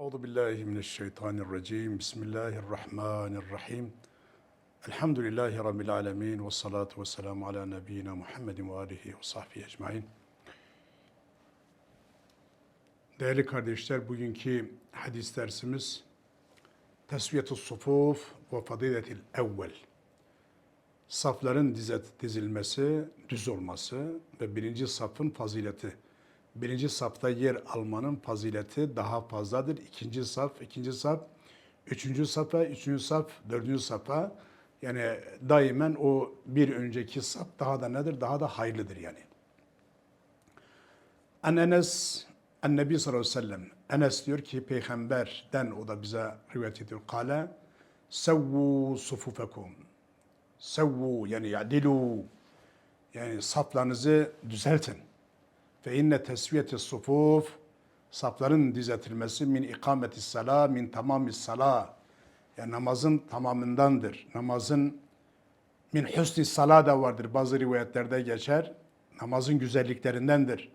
Euzu billahi mineşşeytanirracim. Bismillahirrahmanirrahim. Elhamdülillahi rabbil alamin ve salatu vesselamu ala nebiyyina Muhammedin ve alihi ve sahbihi ecmaîn. Değerli kardeşler, bugünkü hadis dersimiz Tesviyetus sufuf ve fadiletil evvel. Safların dizet, dizilmesi, düz olması ve birinci safın fazileti. Birinci safta yer almanın fazileti daha fazladır. İkinci saf, ikinci saf, üçüncü safa, üçüncü saf, dördüncü safa. Yani daimen o bir önceki saf daha da nedir? Daha da hayırlıdır yani. An Enes, en Nebi sallallahu aleyhi ve sellem. Enes diyor ki peygamberden o da bize rivayet ediyor. Kale, sevvu sufufekum. Sevvu yani yadilu. Yani saflarınızı düzeltin. Fe inne tesviyeti sufuf safların dizetilmesi min ikameti sala min tamami sala yani namazın tamamındandır. Namazın min husni sala da vardır. Bazı rivayetlerde geçer. Namazın güzelliklerindendir.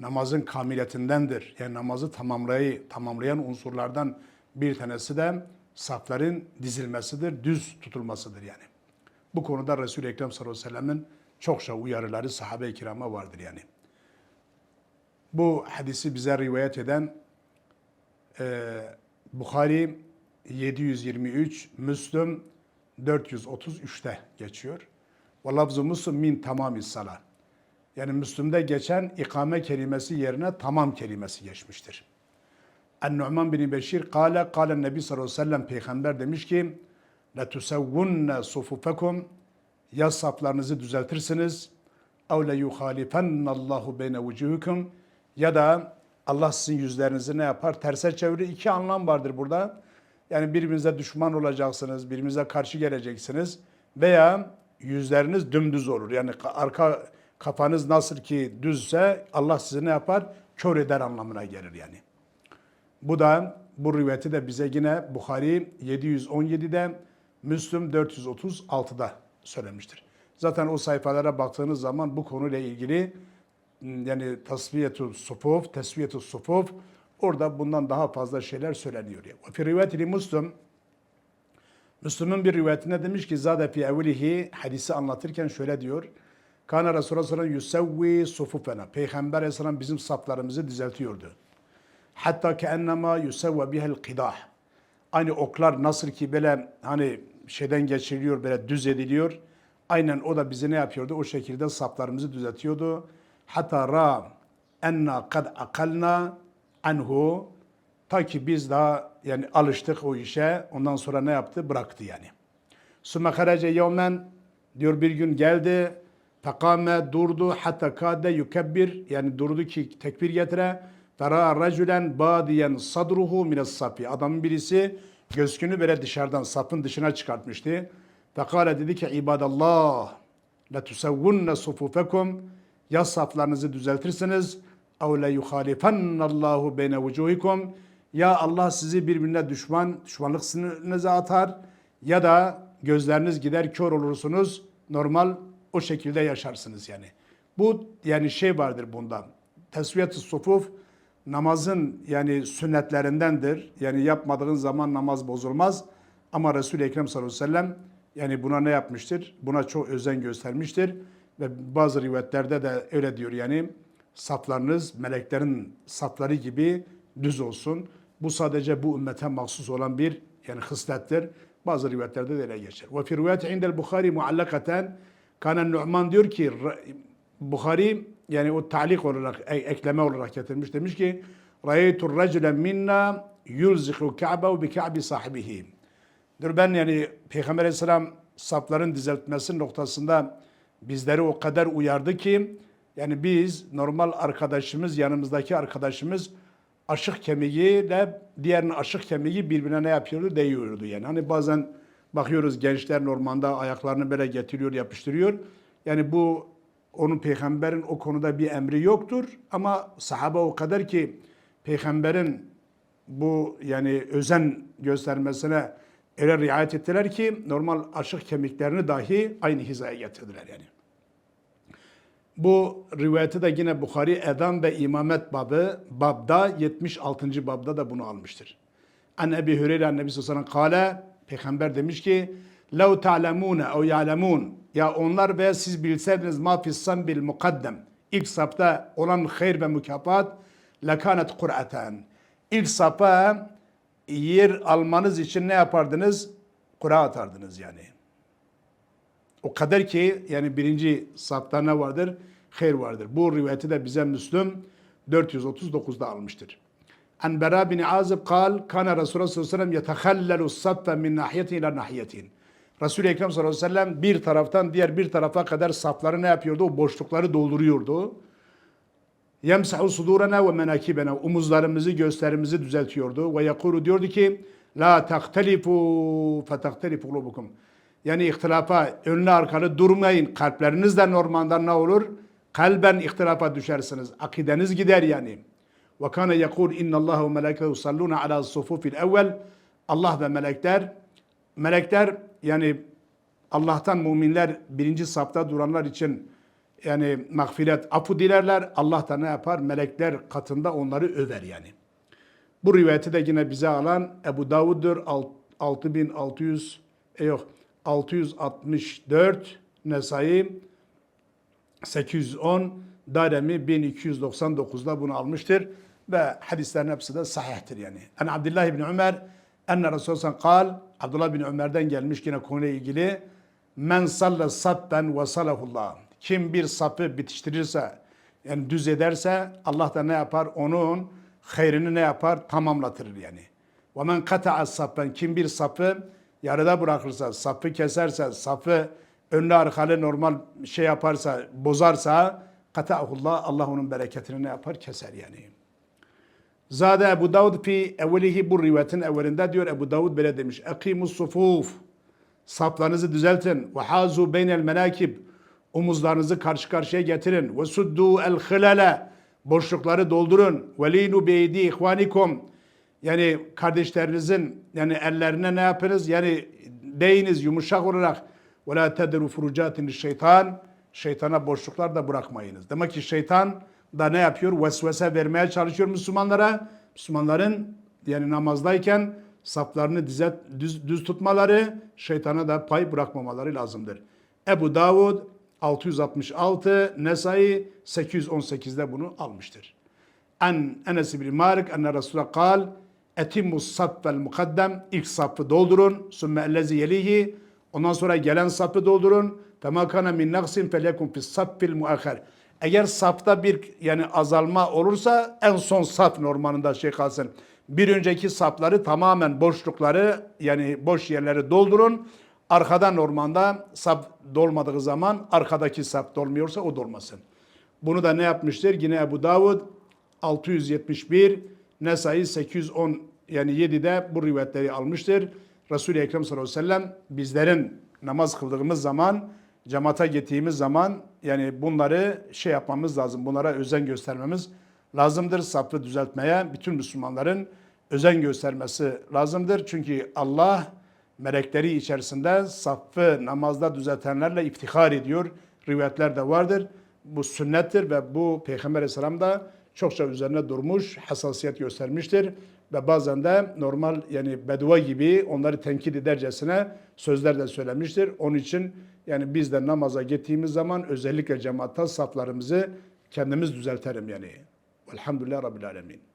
Namazın kamiletindendir. Yani namazı tamamlayı, tamamlayan unsurlardan bir tanesi de safların dizilmesidir, düz tutulmasıdır yani. Bu konuda Resul-i Ekrem sallallahu aleyhi ve sellem'in çokça uyarıları sahabe-i kirama vardır yani. Bu hadisi bize rivayet eden e, Bukhari 723, Müslüm 433'te geçiyor. Ve lafzu Müslüm min tamami salat. Yani Müslüm'de geçen ikame kelimesi yerine tamam kelimesi geçmiştir. En-Nu'man bin Beşir kâle kâle Nebi sallallahu aleyhi ve sellem peygamber demiş ki tusavvunne sufufekum ya saflarınızı düzeltirsiniz ev le yuhalifennallahu beyne vucuhukum ya da Allah sizin yüzlerinizi ne yapar? Terse çevirir. İki anlam vardır burada. Yani birbirinize düşman olacaksınız, birbirinize karşı geleceksiniz veya yüzleriniz dümdüz olur. Yani arka kafanız nasıl ki düzse Allah sizi ne yapar? Kör eder anlamına gelir yani. Bu da bu rivayeti de bize yine Bukhari 717'de, Müslüm 436'da söylemiştir. Zaten o sayfalara baktığınız zaman bu konuyla ilgili yani tasfiyetu sufuf, tesviyetu sufuf orada bundan daha fazla şeyler söyleniyor. Ve fi rivayeti Müslüm Müslüm'ün bir rivayetinde demiş ki zade fi evlihi hadisi anlatırken şöyle diyor. Kana Resulullah sallallahu aleyhi ve sellem sufufena. Peygamber aleyhisselam bizim saflarımızı düzeltiyordu. Hatta ki ennema yusevve bihel qidah. Aynı oklar nasıl ki böyle hani şeyden geçiriliyor böyle düz ediliyor. Aynen o da bizi ne yapıyordu? O şekilde saflarımızı düzeltiyordu. Hatta ra enna kad akalna anhu ta ki biz daha yani alıştık o işe. Ondan sonra ne yaptı? Bıraktı yani. Sümme harece yevmen diyor bir gün geldi. Fekame durdu hatta kade yukebbir yani durdu ki tekbir getire. Fera raculen badiyen sadruhu mines safi. Adamın birisi gözkünü böyle dışarıdan sapın dışına çıkartmıştı. Fekale dedi ki ibadallah la tusavvunne sufufekum ya saflarınızı düzeltirsiniz ev le yuhalifennallahu beyne vucuhikum ya Allah sizi birbirine düşman düşmanlık sınırınıza atar ya da gözleriniz gider kör olursunuz normal o şekilde yaşarsınız yani. Bu yani şey vardır bundan. Tesviyet-i sufuf namazın yani sünnetlerindendir. Yani yapmadığın zaman namaz bozulmaz. Ama Resul-i Ekrem sallallahu aleyhi ve sellem yani buna ne yapmıştır? Buna çok özen göstermiştir. Ve bazı rivayetlerde de öyle diyor yani saflarınız meleklerin safları gibi düz olsun. Bu sadece bu ümmete mahsus olan bir yani hıslettir. Bazı rivayetlerde de öyle geçer. Ve fi rivayeti indel Bukhari muallakaten Kanen Nu'man diyor ki Bukhari yani o talik olarak ekleme olarak getirmiş. Demiş ki Ra'ytu raculen minna yulziku Ka'be bi Ka'bi sahibihi. Diyor ben yani Peygamber Aleyhisselam safların düzeltmesi noktasında bizleri o kadar uyardı ki yani biz normal arkadaşımız yanımızdaki arkadaşımız aşık kemiğiyle diğerinin aşık kemiği birbirine ne yapıyordu? Değiyordu yani. Hani bazen bakıyoruz gençler normanda ayaklarını böyle getiriyor, yapıştırıyor. Yani bu onun peygamberin o konuda bir emri yoktur ama sahaba o kadar ki peygamberin bu yani özen göstermesine öyle riayet ettiler ki normal aşık kemiklerini dahi aynı hizaya getirdiler yani. Bu rivayeti de yine Bukhari Edan ve İmamet babı babda 76. babda da bunu almıştır. An Ebi Hüreyre Nebi sallallahu aleyhi ve sellem kâle Peygamber demiş ki لَوْ تَعْلَمُونَ اَوْ يَعْلَمُونَ Ya onlar veya siz bilseydiniz ma fissan bil mukaddem ilk sapta olan hayır ve mükafat lekanet kur'aten. İlk sapa yer almanız için ne yapardınız? Kura atardınız yani. O kadar ki yani birinci safta ne vardır? Hayır vardır. Bu rivayeti de bize Müslüm 439'da almıştır. An Bera bin Azib kal, kana Resulullah sallallahu aleyhi ve sellem yetehallalu saffe min nahiyetin ila nahiyetin. Resul-i Ekrem sallallahu aleyhi ve sellem bir taraftan diğer bir tarafa kadar safları ne yapıyordu? O boşlukları dolduruyordu. Yemsahu sudurana ve menakibena. Omuzlarımızı, göğüslerimizi düzeltiyordu. Ve yakulu diyordu ki La tahtelifu fetahtelifu kulubukum. Yani ihtilafa önlü arkalı durmayın. Kalpleriniz de normalde ne olur? Kalben ihtilafa düşersiniz. Akideniz gider yani. Ve kana yekul inna Allah ve melekâhu yusallûne ala sufufil evvel. Allah ve melekler melekler yani Allah'tan müminler birinci safta duranlar için yani mağfiret, afu dilerler. Allah da ne yapar? Melekler katında onları över yani. Bu rivayeti de yine bize alan Ebu Davud'dur. Alt- 6600 e yok 664 Nesai 810 Daremi 1299'da bunu almıştır ve hadislerin hepsi de sahihtir yani. En Abdullah ibn Ömer enne Resulullah kal Abdullah bin Ömer'den gelmiş yine konuyla ilgili men salle sappen ve salahullah kim bir sapı bitiştirirse yani düz ederse Allah da ne yapar onun hayrını ne yapar tamamlatır yani. Ve men kata'a sappen kim bir sapı yarıda bırakırsa, sapı keserse, sapı önlü arkalı normal şey yaparsa, bozarsa kata'ahullah Allah onun bereketini ne yapar? Keser yani. Zade Ebu Davud fi evvelihi bu rivayetin evvelinde diyor Ebu Davud böyle demiş. Ekimus sufuf. Saplarınızı düzeltin. Ve hazu beynel menakib. Omuzlarınızı karşı karşıya getirin. Ve suddu el hilale. Boşlukları doldurun. Ve linu beydi ihvanikum. Yani kardeşlerinizin yani ellerine ne yapınız? Yani değiniz yumuşak olarak. Ve la tedru şeytan. Şeytana boşluklar da bırakmayınız. Demek ki şeytan da ne yapıyor? Vesvese vermeye çalışıyor Müslümanlara. Müslümanların yani namazdayken saplarını düz, düz, düz tutmaları, şeytana da pay bırakmamaları lazımdır. Ebu Davud 666, Nesai 818'de bunu almıştır. En Enes bin Malik enne Resulullah kal etimmus saffel mukaddem ilk saffı doldurun sümme ellezi yelihi ondan sonra gelen saffı doldurun fema kana min naksin felekun fis saffil muahher eğer safta bir yani azalma olursa en son saf normalinde şey kalsın. Bir önceki safları tamamen boşlukları yani boş yerleri doldurun. Arkada normalde saf dolmadığı zaman arkadaki saf dolmuyorsa o dolmasın. Bunu da ne yapmıştır? Yine Ebu Davud 671, Nesai 810 yani 7'de bu rivayetleri almıştır. Resul-i Ekrem sallallahu aleyhi ve sellem bizlerin namaz kıldığımız zaman, cemaate gittiğimiz zaman yani bunları şey yapmamız lazım. Bunlara özen göstermemiz lazımdır. Safı düzeltmeye bütün Müslümanların özen göstermesi lazımdır. Çünkü Allah melekleri içerisinde safı namazda düzeltenlerle iftihar ediyor. Rivayetler de vardır. Bu sünnettir ve bu Peygamber Aleyhisselam da çokça üzerine durmuş, hassasiyet göstermiştir. Ve bazen de normal yani bedua gibi onları tenkit edercesine sözler de söylemiştir. Onun için yani biz de namaza gittiğimiz zaman özellikle cemaatta saflarımızı kendimiz düzeltelim yani. Velhamdülillah Rabbil Alemin.